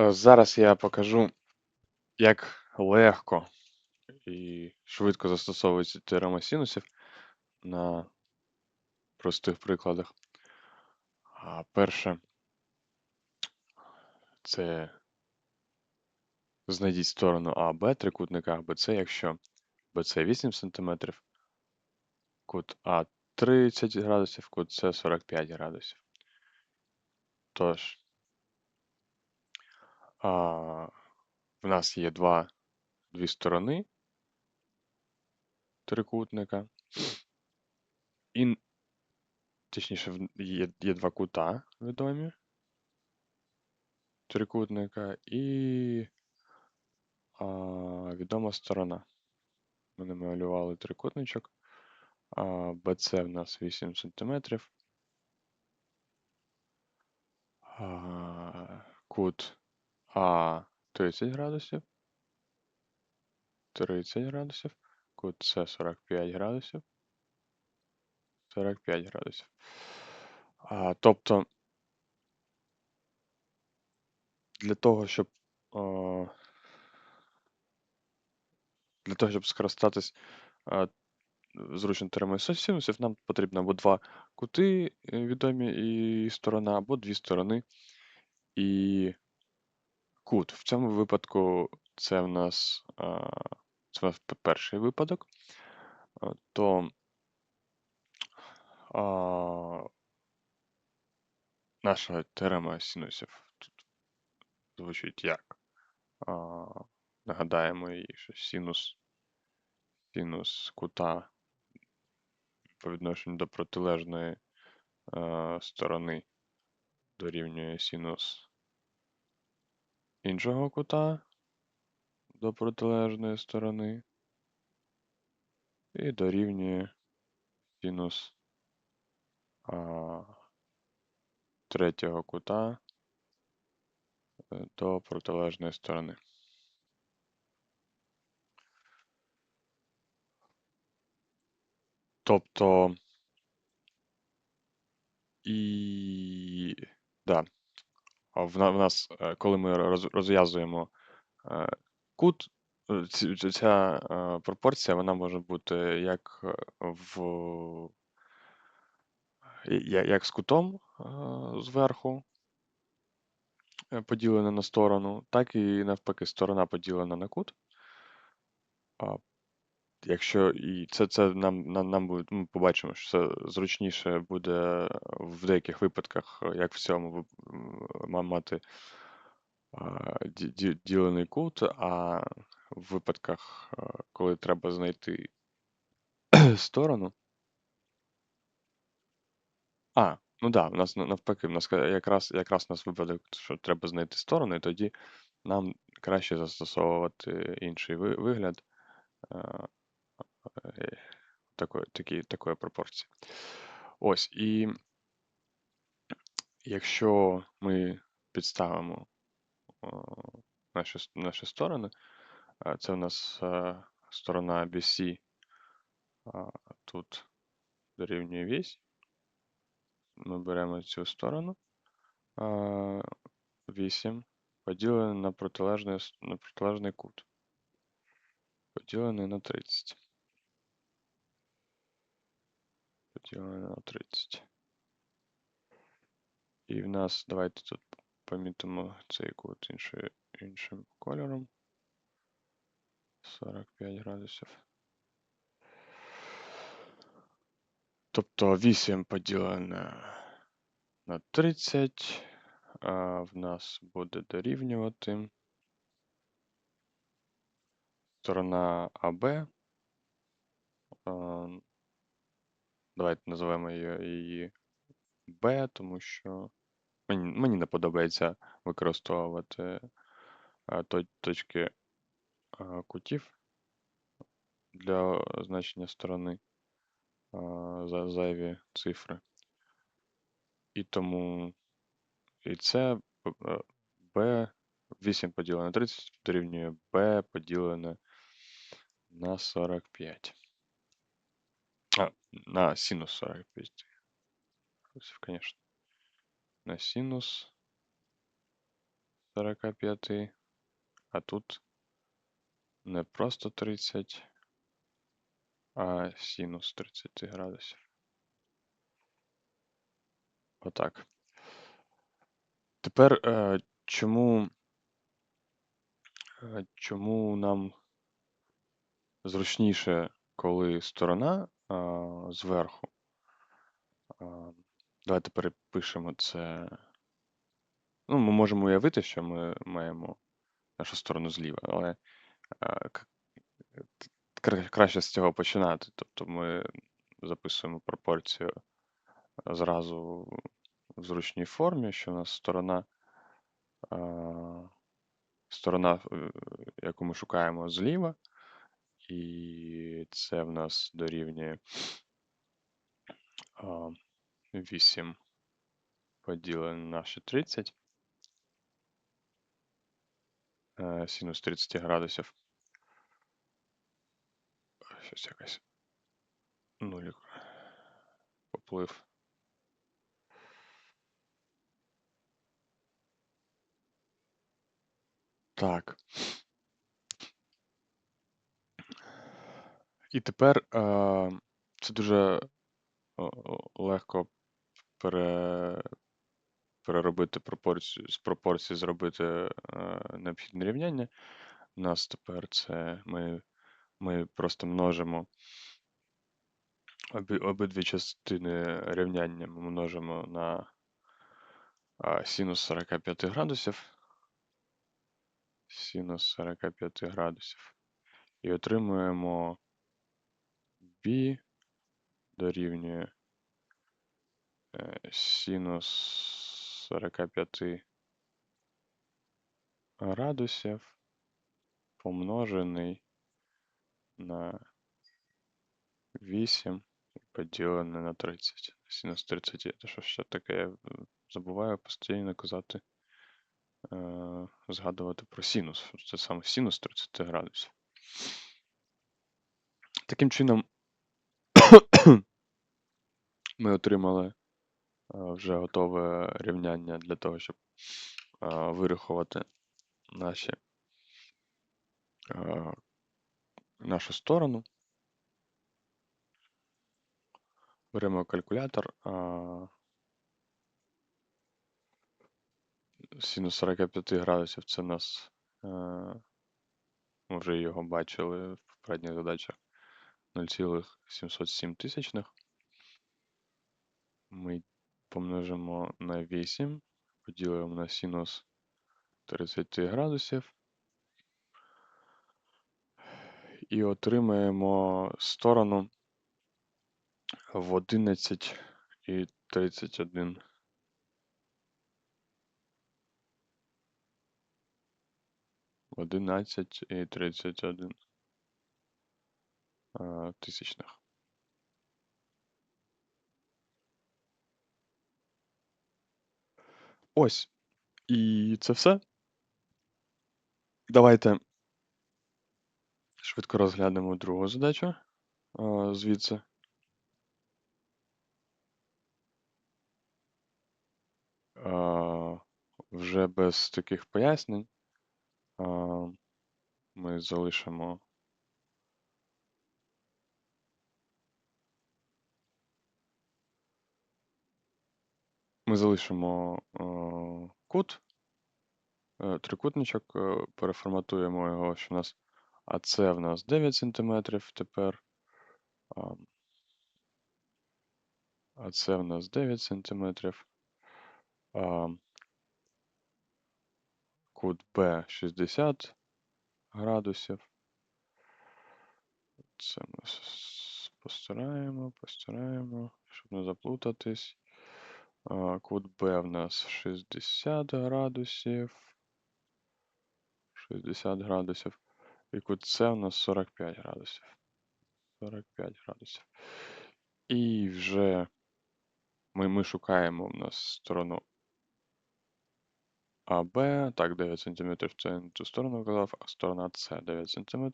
Е, Зараз я покажу, як легко і швидко застосовується теорема синусів на простих прикладах. А перше, це знайдіть сторону АБ трикутника АБЦ, якщо БЦ 8 см, кут А 30 градусів, кут С 45 градусів. Тож, в нас є два, дві сторони трикутника. І, точніше, є, є два кута відомі трикутника і а, відома сторона. Ми намалювали трикутничок. А, BC в нас 8 см. А, кут А 30 градусів. 30 градусів. Кут С 45 градусів. 45 градусів. А, тобто, для того, щоб а, для того, щоб скористатись а, зручно теоремою синусів, нам потрібно або два кути е, відомі і сторона, або дві сторони і кут. В цьому випадку це в нас, це в нас перший випадок. То а, наша теорема синусів тут звучить як? А, нагадаємо її, що синус, синус кута по відношенню до протилежної е, сторони дорівнює синус іншого кута до протилежної сторони і дорівнює синус а, третього кута е, до протилежної сторони. Тобто і да, в, нас, е, коли ми роз, розв'язуємо е, кут, е, ця пропорція вона може бути як в як з кутом зверху поділена на сторону, так і навпаки сторона поділена на кут. Якщо і це, це нам, нам, нам буде, ми побачимо, що це зручніше буде в деяких випадках, як в цьому мати ді- ді- ділений кут, а в випадках, коли треба знайти сторону. А, ну да, в нас навпаки, в нас якраз, якраз у нас випадок, що треба знайти сторону, і тоді нам краще застосовувати інший вигляд такої, такі, такої пропорції. Ось, і якщо ми підставимо наші, наші сторони, це у нас сторона BC тут дорівнює вісь. Ми беремо цю сторону. а, 8 поділене на протилежний, на протилежний кут. Поділене на 30. Поділене на 30. І в нас, давайте тут помітимо цей кут інший, іншим кольором. 45 градусів. Тобто 8 поділене на 30 а, в нас буде дорівнювати сторона АБ. Давайте називаємо її, Б, тому що мені, мені не подобається використовувати точки кутів для значення сторони за зайві цифри. І тому і це е, b 8 поділене на 30 дорівнює b поділене на 45. А, на синус 45. Звісно. На синус 45, а тут не просто 30, а синус 30 градусів. Отак. Тепер е, чому, е, чому нам зручніше, коли сторона а, зверху? Давайте перепишемо це. Ну, ми можемо уявити, що ми маємо нашу сторону зліва, але краще з цього починати. Тобто ми записуємо пропорцію зразу в зручній формі, що у нас сторона, сторона, яку ми шукаємо зліва, і це в нас дорівнює а, 8 поділене на наші 30. е, Синус 30 градусів. Щось якась нулік поплив. Так. І тепер е, це дуже легко пере, переробити пропорцію, з пропорції зробити е, необхідне рівняння. У нас тепер це ми, ми просто множимо обі, обидві частини рівняння ми множимо на а, синус 45 градусів. Синус 45 градусів. І отримуємо b дорівнює е, синус 45 градусів помножений на 8 поділене на 30. Синус 30. Це що ще таке? Я забуваю постійно казати, е, згадувати про синус. Це саме синус 30 градусів. Таким чином, ми отримали е, вже готове рівняння для того, щоб е, вирахувати наші, е, нашу сторону. Беремо калькулятор. а, Синус 45 градусів це нас. Ми вже його бачили в попередніх задачах 0,707 тисячних. Ми помножимо на 8, поділимо на синус 30 градусів. І отримаємо сторону в 11 і 31. В 11 і 31 е, тисячних. Ось. І це все. Давайте швидко розглянемо другу задачу звідси. Вже без таких пояснень ми залишимо ми залишимо е, кут, е, трикутничок, е, переформатуємо його, що у нас АЦ в нас 9 см тепер. а, АЦ в нас 9 см. а, Кут Б 60 градусів. Це ми постараємо, постараємо, щоб не заплутатись. Кут Б в нас 60 градусів. 60 градусів. І кут С у нас 45 градусів. 45 градусів. І вже ми, ми шукаємо в нас сторону АБ. Так, 9 см це ту сторону казав, а сторона С 9 см.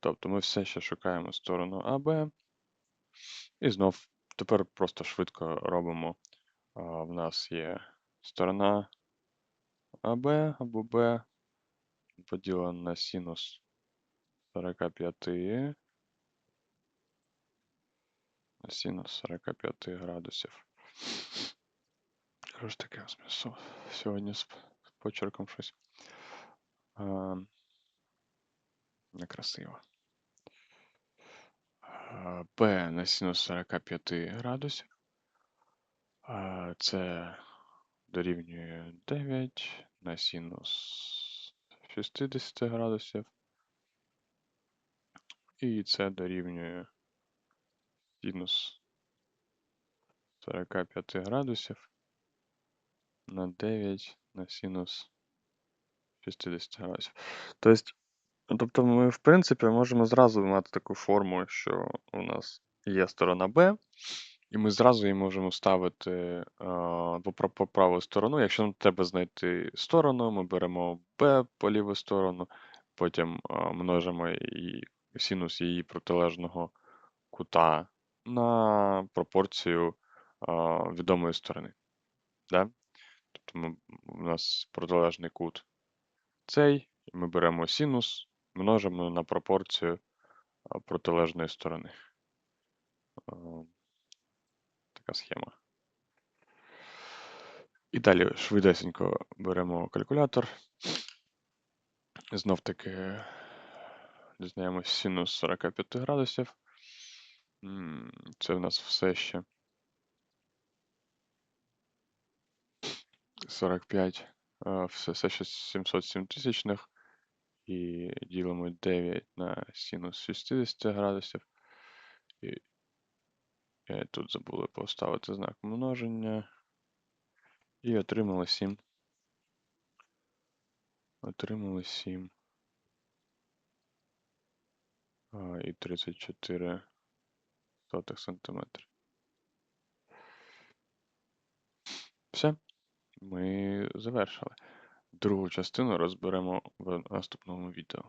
Тобто ми все ще шукаємо сторону АБ. І знов тепер просто швидко робимо. В нас є сторона АБ або Б поділено на синус 45 на синус 45 градусів. Що ж таке ось? Сьогодні з почерком щось. Некрасиво. А, на синус 45 градусів. Це дорівнює 9 на синус 60 градусів. І це дорівнює синус 45 градусів на 9 на синус 60 градусів. Тобто, ну, тобто ми, в принципі, можемо зразу мати таку форму, що у нас є сторона B, і ми зразу її можемо ставити по, по праву сторону. Якщо нам треба знайти сторону, ми беремо B по ліву сторону, потім множимо її, синус її протилежного кута на пропорцію відомої сторони. Да? Тобто ми, у нас протилежний кут цей, і ми беремо синус, множимо на пропорцію протилежної сторони. Така схема. І далі швидесенько беремо калькулятор. Знов таки дізнаємось синус 45 градусів. Це в нас все ще 45, все, все ще 707 тисячних. І ділимо 9 на синус 60 градусів. І і тут забули поставити знак множення. І отримали 7. Отримали 7. А, і 34 сотих сантиметрів. Все. Ми завершили. Другу частину розберемо в наступному відео.